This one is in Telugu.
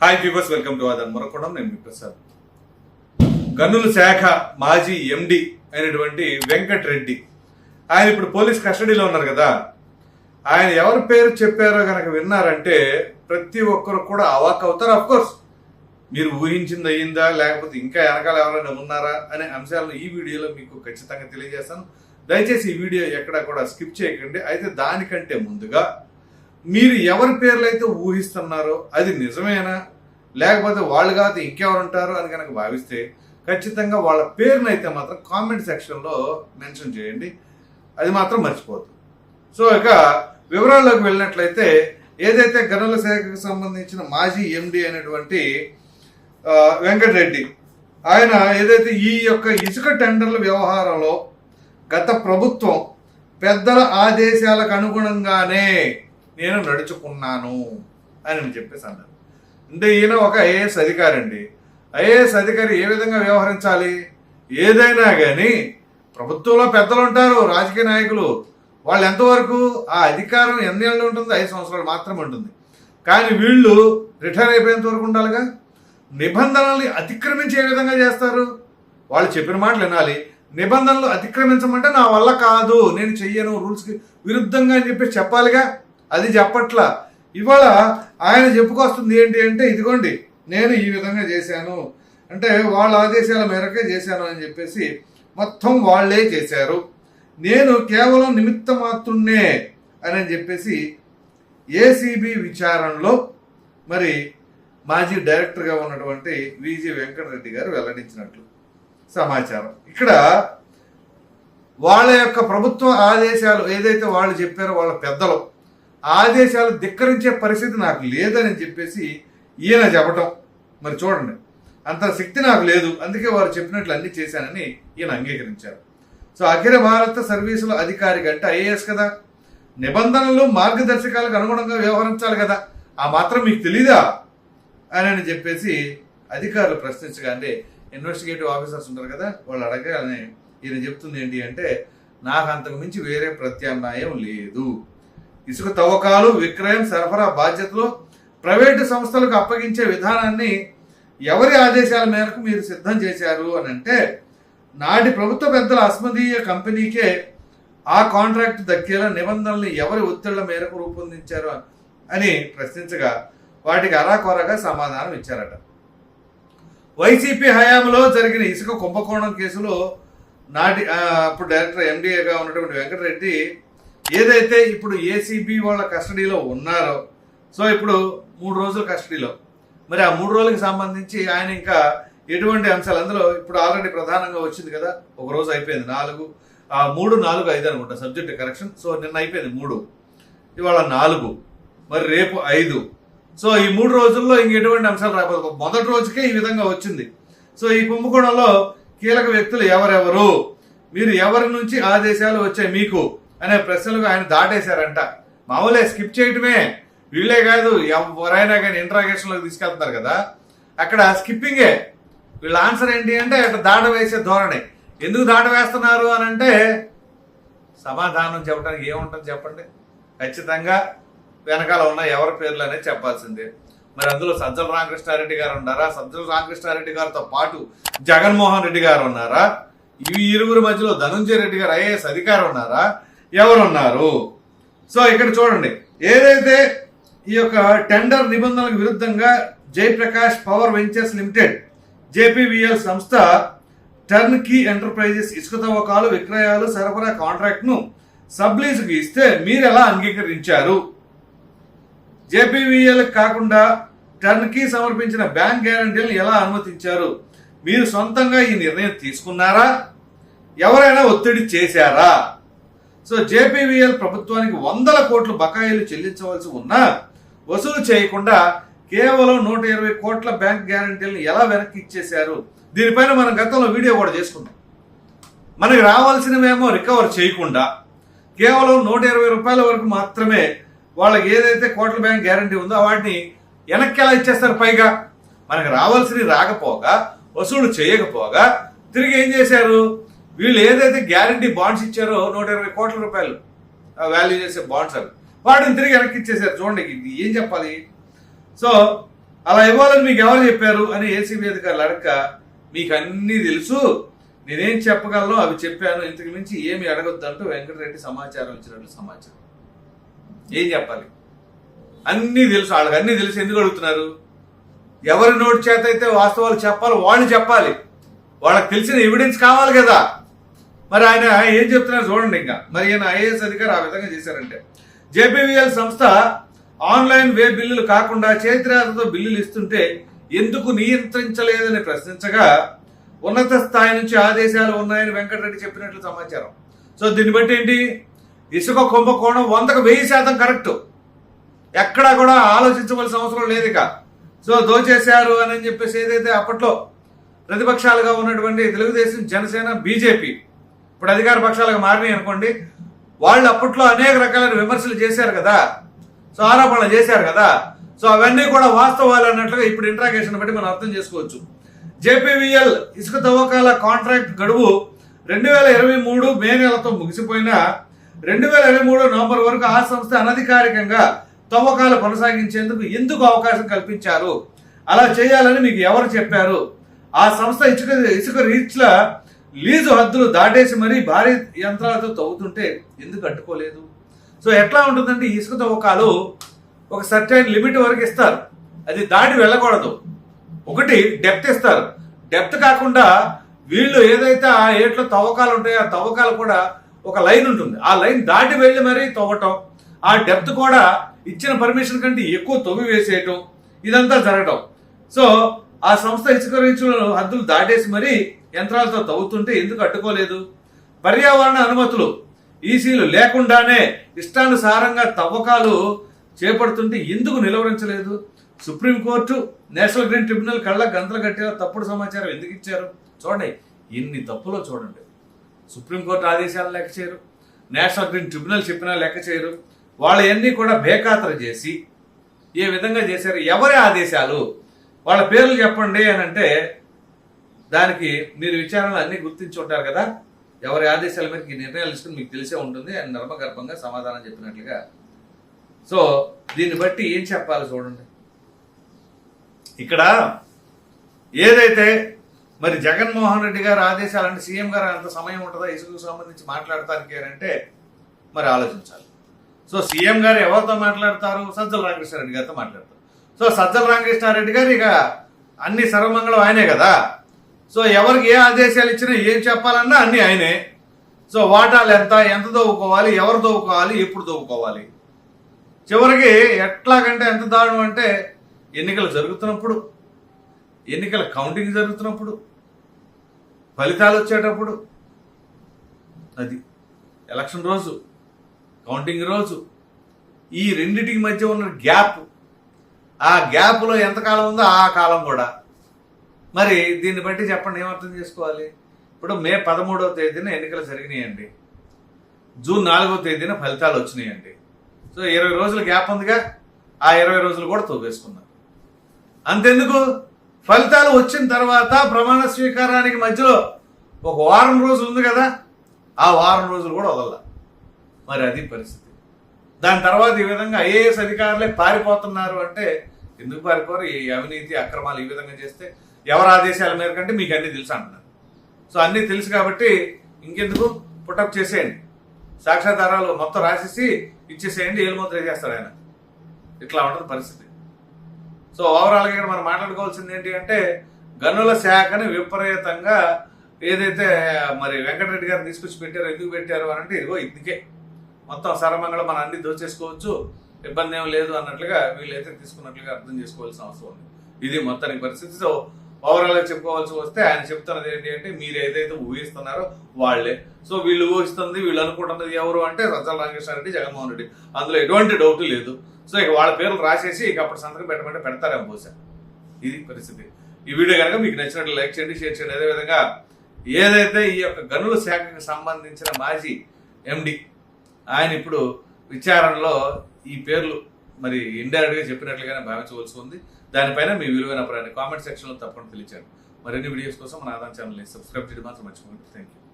హాయ్ పీపర్స్ వెల్కమ్ టు అదన్ మరొకడం నేను మీ ప్రసాద్ గన్నుల శాఖ మాజీ ఎండి అయినటువంటి వెంకట్ రెడ్డి ఆయన ఇప్పుడు పోలీస్ కస్టడీలో ఉన్నారు కదా. ఆయన ఎవరి పేరు చెప్పారో కనుక విన్నారంటే ప్రతి ఒక్కరు కూడా అవాక్ అవుతారు అఫ్ కోర్స్ మీరు ఊహించింది అయ్యిందా? లేకపోతే ఇంకా వెనకాల ఎవరైనా ఉన్నారా? అనే అంశాలను ఈ వీడియోలో మీకు ఖచ్చితంగా తెలియజేస్తాను. దయచేసి ఈ వీడియో ఎక్కడా కూడా స్కిప్ చేయకండి. అయితే దానికంటే ముందుగా మీరు ఎవరి పేర్లు అయితే ఊహిస్తున్నారో అది నిజమేనా? లేకపోతే వాళ్ళు కాదు ఇంకెవరుంటారో అని కనుక భావిస్తే ఖచ్చితంగా వాళ్ళ పేరును అయితే మాత్రం కామెంట్ సెక్షన్లో మెన్షన్ చేయండి. అది మాత్రం మర్చిపోద్దు సో ఇక వివరాల్లోకి వెళ్ళినట్లయితే ఏదైతే గనుల శాఖకు సంబంధించిన మాజీ ఎండి అయినటువంటి వెంకటరెడ్డి ఆయన ఏదైతే ఈ యొక్క ఇసుక టెండర్ల వ్యవహారంలో గత ప్రభుత్వం పెద్దల ఆదేశాలకు అనుగుణంగానే నేను నడుచుకున్నాను అని చెప్పేసి అన్నారు అంటే ఈయన ఒక ఐఏఎస్ అధికారి అండి ఐఏఎస్ అధికారి ఏ విధంగా వ్యవహరించాలి? ఏదైనా కానీ ప్రభుత్వంలో పెద్దలు ఉంటారు రాజకీయ నాయకులు. వాళ్ళు ఎంతవరకు ఆ అధికారం ఎన్ని ఏళ్ళు ఉంటుంది ఐదు సంవత్సరాలు మాత్రమే ఉంటుంది. కానీ వీళ్ళు రిటైర్ అయిపోయేంత వరకు ఉండాలిగా? నిబంధనల్ని అతిక్రమించి ఏ విధంగా చేస్తారు? వాళ్ళు చెప్పిన మాటలు వినాలి. నిబంధనలు అతిక్రమించమంటే నా వల్ల కాదు నేను చెయ్యను రూల్స్కి విరుద్ధంగా అని చెప్పి చెప్పాలిగా? అది చెప్పట్ల. ఇవాళ ఆయన చెప్పుకొస్తుంది ఏంటి అంటే ఇదిగోండి నేను ఈ విధంగా చేశాను. అంటే వాళ్ళ ఆదేశాల మేరకే చేశాను అని చెప్పేసి మొత్తం వాళ్ళే చేశారు. నేను కేవలం నిమిత్త మాత్రున్నే అని చెప్పేసి ఏసీబీ విచారణలో మరి మాజీ డైరెక్టర్గా ఉన్నటువంటి విజి వెంకటరెడ్డి గారు వెల్లడించినట్లు సమాచారం. ఇక్కడ వాళ్ళ యొక్క ప్రభుత్వ ఆదేశాలు ఏదైతే వాళ్ళు చెప్పారో వాళ్ళ పెద్దలు ఆదేశాలు ధిక్కరించే పరిస్థితి నాకు లేదని చెప్పేసి ఈయన చెప్పటం. మరి చూడండి. అంత శక్తి నాకు లేదు. అందుకే వారు చెప్పినట్లు అన్ని చేశానని ఈయన అంగీకరించారు. సో అఖిల భారత సర్వీసుల అధికారి అంటే ఐఏఎస్ కదా? నిబంధనలు మార్గదర్శకాలకు అనుగుణంగా వ్యవహరించాలి కదా? ఆ మాత్రం మీకు తెలీదా? అని చెప్పేసి అధికారులు ప్రశ్నించగానే ఇన్వెస్టిగేటివ్ ఆఫీసర్స్ ఉంటారు కదా వాళ్ళు అడగాలని ఈయన చెప్తుంది ఏంటి అంటే నాకు అంతకు మించి వేరే ప్రత్యామ్నాయం లేదు. ఇసుక తవ్వకాలు విక్రయం సరఫరా బాధ్యతలు ప్రైవేటు సంస్థలకు అప్పగించే విధానాన్ని ఎవరి ఆదేశాల మేరకు మీరు సిద్ధం చేశారు అని అంటే నాటి ప్రభుత్వ పెద్దల అస్మదీయ కంపెనీకే ఆ కాంట్రాక్ట్ దక్కేలా నిబంధనల్ని ఎవరి ఒత్తిళ్ళ మేరకు రూపొందించారు అని ప్రశ్నించగా వాటికి అరాకొరగా సమాధానం ఇచ్చారట. వైసీపీ హయాంలో జరిగిన ఇసుక కుంభకోణం కేసులో నాటి అప్పుడు డైరెక్టర్ ఎండిఏగా ఉన్నటువంటి వెంకటరెడ్డి ఏదైతే ఇప్పుడు ఏసీబీ వాళ్ళ కస్టడీలో ఉన్నారో సో ఇప్పుడు మూడు రోజుల కస్టడీలో. మరి ఆ మూడు రోజులకు సంబంధించి ఆయన ఇంకా ఎటువంటి అంశాలు అందులో ఇప్పుడు ఆల్రెడీ ప్రధానంగా వచ్చింది కదా ఒక రోజు అయిపోయింది నాలుగు ఆ మూడు నాలుగు ఐదు అనుకుంటా సబ్జెక్ట్ కరెక్షన్. సో నిన్న అయిపోయింది మూడు ఇవాళ నాలుగు మరి రేపు ఐదు. సో ఈ మూడు రోజుల్లో ఇంక ఎటువంటి అంశాలు రాబోదు మొదటి రోజుకే ఈ విధంగా వచ్చింది. సో ఈ కుంభకోణంలో కీలక వ్యక్తులు ఎవరెవరు? మీరు ఎవరి నుంచి ఆదేశాలు వచ్చాయి మీకు? అనే ప్రశ్నలకు ఆయన దాటేశారంట. మామూలే స్కిప్ చేయటమే. వీళ్ళే కాదు ఎవరైనా కానీ ఇంట్రాగేషన్లోకి తీసుకెళ్తున్నారు కదా. అక్కడ స్కిప్పింగే. వీళ్ళ ఆన్సర్ ఏంటి అంటే అక్కడ దాట వేసే ధోరణి. ఎందుకు దాట వేస్తున్నారు అని అంటే సమాధానం చెప్పడానికి ఏముంటుంది చెప్పండి? ఖచ్చితంగా వెనకాల ఉన్న ఎవరి పేర్లు అనేది చెప్పాల్సిందే. మరి అందులో సజ్జల రామకృష్ణారెడ్డి గారు ఉన్నారా? సజ్జల రామకృష్ణారెడ్డి గారితో పాటు జగన్మోహన్ రెడ్డి గారు ఉన్నారా? ఇవి ఇరువురి మధ్యలో ధనుంజయ రెడ్డి గారు ఐఏఎస్ అధికారు ఉన్నారా? ఎవరున్నారు? సో ఇక్కడ చూడండి. ఏదైతే ఈ యొక్క టెండర్ నిబంధనలకు విరుద్ధంగా Jaiprakash power ventures limited JPVL సంస్థ టర్న్ కీ ఎంటర్ప్రైజెస్ ఇసుక తవ్వకాలు విక్రయాలు సరఫరా కాంట్రాక్ట్ను సబ్లీజుకి ఇస్తే మీరు ఎలా అంగీకరించారు? జేపీవీఎల్ కాకుండా టర్న్ కీ సమర్పించిన బ్యాంక్ గ్యారంటీలను ఎలా అనుమతించారు? మీరు సొంతంగా ఈ నిర్ణయం తీసుకున్నారా? ఎవరైనా ఒత్తిడి చేశారా? సో జేపీవీఎల్ ప్రభుత్వానికి వందల కోట్లు బకాయిలు చెల్లించవలసి ఉన్నా వసూలు చేయకుండా కేవలం నూట ఇరవై కోట్ల బ్యాంక్ గ్యారంటీలను ఎలా వెనక్కి ఇచ్చేశారు? దీనిపైన మనం గతంలో వీడియో కూడా చేసుకున్నాం. మనకి రావాల్సినవేమో రికవర్ చేయకుండా కేవలం నూట ఇరవై రూపాయల వరకు మాత్రమే వాళ్ళకి ఏదైతే కోట్ల బ్యాంక్ గ్యారంటీ ఉందో వాటిని వెనక్కి ఎలా ఇచ్చేస్తారు పైగా? మనకు రావాల్సినవి రాకపోగా వసూలు చేయకపోగా తిరిగి ఏం చేశారు? వీళ్ళు ఏదైతే గ్యారంటీ బాండ్స్ ఇచ్చారో నూట ఇరవై కోట్ల రూపాయలు వాల్యూ చేసే బాండ్స్ అవి. వాటిని తిరిగి వెనక్కి ఇచ్చేసారు చూడండి ఇది ఏం చెప్పాలి? సో అలా ఇవ్వాలని మీకు ఎవరు చెప్పారు అని ఏసీబీ అధికారులు అడగ మీకు అన్నీ తెలుసు. నేనేం చెప్పగలను? అవి చెప్పాను. ఇంతకు మించి ఏమి అడగొద్దంటూ వెంకటరెడ్డి సమాచారం ఇచ్చినట్లు సమాచారం. ఏం చెప్పాలి? అన్నీ తెలుసు. వాళ్ళకి అన్నీ తెలుసు. ఎందుకు అడుగుతున్నారు? ఎవరి నోటి చేత అయితే వాస్తవాలు చెప్పాలి? వాళ్ళు చెప్పాలి. వాళ్ళకి తెలిసిన ఎవిడెన్స్ కావాలి కదా. మరి ఆయన ఏం చెప్తున్నారు చూడండి ఇంకా. మరి ఆయన ఐఏఎస్ అధికారి ఆ విధంగా చేశారంటే. జేపీవీఎల్ సంస్థ ఆన్లైన్ వే బిల్లులు కాకుండా చేతిరాతతో బిల్లులు ఇస్తుంటే ఎందుకు నియంత్రించలేదని ప్రశ్నించగా ఉన్నత స్థాయి నుంచి ఆదేశాలు ఉన్నాయని వెంకటరెడ్డి చెప్పినట్లు సమాచారం. సో దీన్ని బట్టి ఏంటి? ఇసుక కుంభకోణం వందకు వెయ్యి శాతం కరెక్ట్. ఎక్కడా కూడా ఆలోచించవలసిన అవసరం లేదు ఇక. సో దోచేశారు అని చెప్పేసి ఏదైతే అప్పట్లో ప్రతిపక్షాలుగా ఉన్నటువంటి తెలుగుదేశం జనసేన బీజేపీ ఇప్పుడు అధికార పక్షాలకు మారినాయి అనుకోండి వాళ్ళు అప్పట్లో అనేక రకాలైన విమర్శలు చేశారు కదా సో ఆరోపణలు చేశారు కదా సో అవన్నీ కూడా వాస్తవాలు అన్నట్లుగా ఇప్పుడు ఇంట్రాగేషన్ బట్టి మనం అర్థం చేసుకోవచ్చు. జేపీవీఎల్ ఇసుక తవ్వకాల కాంట్రాక్ట్ గడువు రెండు వేల ఇరవై మూడు మే నెలతో ముగిసిపోయినా రెండు వేల ఇరవై మూడు నవంబర్ వరకు ఆ సంస్థ అనధికారికంగా తవ్వకాలు కొనసాగించేందుకు ఎందుకు అవకాశం కల్పించారు? అలా చేయాలని మీకు ఎవరు చెప్పారు? ఆ సంస్థ ఇసుక ఇసుక రీచ్ల లీజు హద్దులు దాటేసి మరీ భారీ యంత్రాలతో తవ్వుతుంటే ఎందుకు అడ్డుకోలేదు? సో ఎట్లా ఉంటుందంటే ఇసుక తవ్వకాలు ఒక సర్టైన్ లిమిట్ వరకు ఇస్తారు. అది దాటి వెళ్ళకూడదు. ఒకటి డెప్త్ ఇస్తారు. డెప్త్ కాకుండా వీళ్ళు ఏదైతే ఆ ఏట్లో తవ్వకాలు ఉంటాయో ఆ తవ్వకాలు కూడా ఒక లైన్ ఉంటుంది. ఆ లైన్ దాటి వెళ్ళి మరీ తవ్వటం ఆ డెప్త్ కూడా ఇచ్చిన పర్మిషన్ కంటే ఎక్కువ తవ్వి వేసేయటం ఇదంతా జరగటం. సో ఆ సంస్థ ఇసుక రీచులను హద్దులు దాటేసి మరీ యంత్రాలతో తవ్వుతుంటే ఎందుకు అడ్డుకోలేదు? పర్యావరణ అనుమతులు ఈసీలు లేకుండానే ఇష్టానుసారంగా తవ్వకాలు చేపడుతుంటే ఎందుకు నిలవరించలేదు? Supreme court national green tribunal కళ్ళ గంతలు కట్టేలా తప్పుడు సమాచారం ఎందుకు ఇచ్చారు? చూడండి ఎన్ని తప్పులో చూడండి. సుప్రీంకోర్టు ఆదేశాలు లెక్క చేయరు నేషనల్ గ్రీన్ ట్రిబ్యునల్ చెప్పినా లెక్క చేయరు. వాళ్ళన్నీ కూడా బేఖాతరు చేసి ఏ విధంగా చేశారు? ఎవరి ఆదేశాలు? వాళ్ళ పేర్లు చెప్పండి అని అంటే దానికి మీరు విచారణలు అన్ని గుర్తించి ఉంటారు కదా? ఎవరి ఆదేశాల మేరకు ఈ నిర్ణయాలు ఇస్తుంది మీకు తెలిసే ఉంటుంది అని నర్మగర్భంగా సమాధానం చెప్పినట్లుగా. సో దీన్ని బట్టి ఏం చెప్పాలి చూడండి. ఇక్కడ ఏదైతే మరి జగన్మోహన్ రెడ్డి గారు ఆదేశాలంటే సీఎం గారు అంత సమయం ఉంటుందా? ఇసుకు సంబంధించి మాట్లాడటానికి అంటే మరి ఆలోచించాలి. సో సీఎం గారు ఎవరితో మాట్లాడతారు? సజ్జల రామకృష్ణారెడ్డి గారితో మాట్లాడతారు. సో సజ్జల రామకృష్ణారెడ్డి గారు ఇక అన్ని సర్వమంగళం ఆయనే కదా? సో ఎవరికి ఏ ఆదేశాలు ఇచ్చినా ఏం చెప్పాలన్నా అన్ని ఆయనే. సో వాటాలు ఎంత ఎంత దవ్వుకోవాలి ఎవరు దవ్వుకోవాలి ఎప్పుడు దవ్వుకోవాలి చివరికి ఎట్లాగంటే ఎంత దారుణం అంటే ఎన్నికలు జరుగుతున్నప్పుడు ఎన్నికల కౌంటింగ్ జరుగుతున్నప్పుడు ఫలితాలు వచ్చేటప్పుడు అది ఎలక్షన్ రోజు కౌంటింగ్ రోజు ఈ రెండిటికి మధ్య ఉన్న గ్యాప్ ఆ గ్యాప్లో ఎంతకాలం ఉందో ఆ కాలం కూడా. మరి దీన్ని బట్టి చెప్పండి ఏమర్థం చేసుకోవాలి? ఇప్పుడు మే పదమూడవ తేదీన ఎన్నికలు జరిగినాయండి. జూన్ నాలుగవ తేదీన ఫలితాలు వచ్చినాయండి. సో ఇరవై రోజుల గ్యాప్ ఉందిగా ఆ ఇరవై రోజులు కూడా తోగేసుకున్నారు అంతెందుకు? ఫలితాలు వచ్చిన తర్వాత ప్రమాణ స్వీకారానికి మధ్యలో ఒక వారం రోజులు ఉంది కదా ఆ వారం రోజులు కూడా వదల మరి అది పరిస్థితి. దాని తర్వాత ఈ విధంగా ఐఏఎస్ అధికారులే పారిపోతున్నారు అంటే ఎందుకు పారిపోరు? ఈ అవినీతి అక్రమాలు ఈ విధంగా చేస్తే ఎవరి ఆదేశాల మేరకు అంటే మీకు అన్ని తెలుసు అంటున్నారు. సో అన్నీ తెలుసు కాబట్టి ఇంకెందుకు? పుటప్ చేసేయండి. సాక్ష్యాధారాలు మొత్తం రాసేసి ఇచ్చేసేయండి. ఏలుముద్ర వేసేస్తాడు ఆయన. ఇట్లా ఉంటుంది పరిస్థితి. సో ఓవరాల్గా ఇక్కడ మనం మాట్లాడుకోవాల్సింది ఏంటి అంటే గనుల శాఖని విపరీతంగా ఏదైతే మరి వెంకటరెడ్డి గారు తీసుకొచ్చి పెట్టారో ఎందుకు పెట్టారు అని అంటే ఇదిగో ఇందుకే. మొత్తం సరమంగళం మనం అన్ని దోచేసుకోవచ్చు. ఇబ్బంది ఏం లేదు అన్నట్లుగా వీళ్ళైతే తీసుకున్నట్లుగా అర్థం చేసుకోవాల్సిన అవసరం ఉంది. ఇది మొత్తానికి పరిస్థితి. సో ఓవరాల్గా చెప్పుకోవాల్సి వస్తే ఆయన చెప్తున్నది ఏంటి అంటే మీరు ఏదైతే ఊహిస్తున్నారో వాళ్ళే. సో వీళ్ళు ఊహిస్తుంది వీళ్ళు అనుకుంటున్నది ఎవరు అంటే సజ్జల రామకృష్ణారెడ్డి జగన్మోహన్ రెడ్డి. అందులో ఎటువంటి డౌట్ లేదు. సో ఇక వాళ్ళ పేర్లు రాసేసి ఇక అప్పుడు సంతకం పెట్టమంటే పెడతారేమో బహుశా. ఇది పరిస్థితి. ఈ వీడియో కనుక మీకు నచ్చినట్లు లైక్ చేయండి షేర్ చేయండి. అదేవిధంగా ఏదైతే ఈ యొక్క గనుల శాఖకు సంబంధించిన మాజీ ఎండి ఆయన ఇప్పుడు విచారణలో ఈ పేర్లు మరి ఇండైరెక్ట్గా చెప్పినట్లుగానే భావించవలసి ఉంది. దానిపైన మీ విలువైన అభిప్రాయాన్ని కామెంట్ సెక్షన్లో తప్పకుండా తెలియచారు మరిన్ని వీడియోస్ కోసం మన ఆదాన్ ఛానల్ని సబ్స్క్రైబ్ చేయడం మాత్రం మర్చిపోండి థ్యాంక్ యూ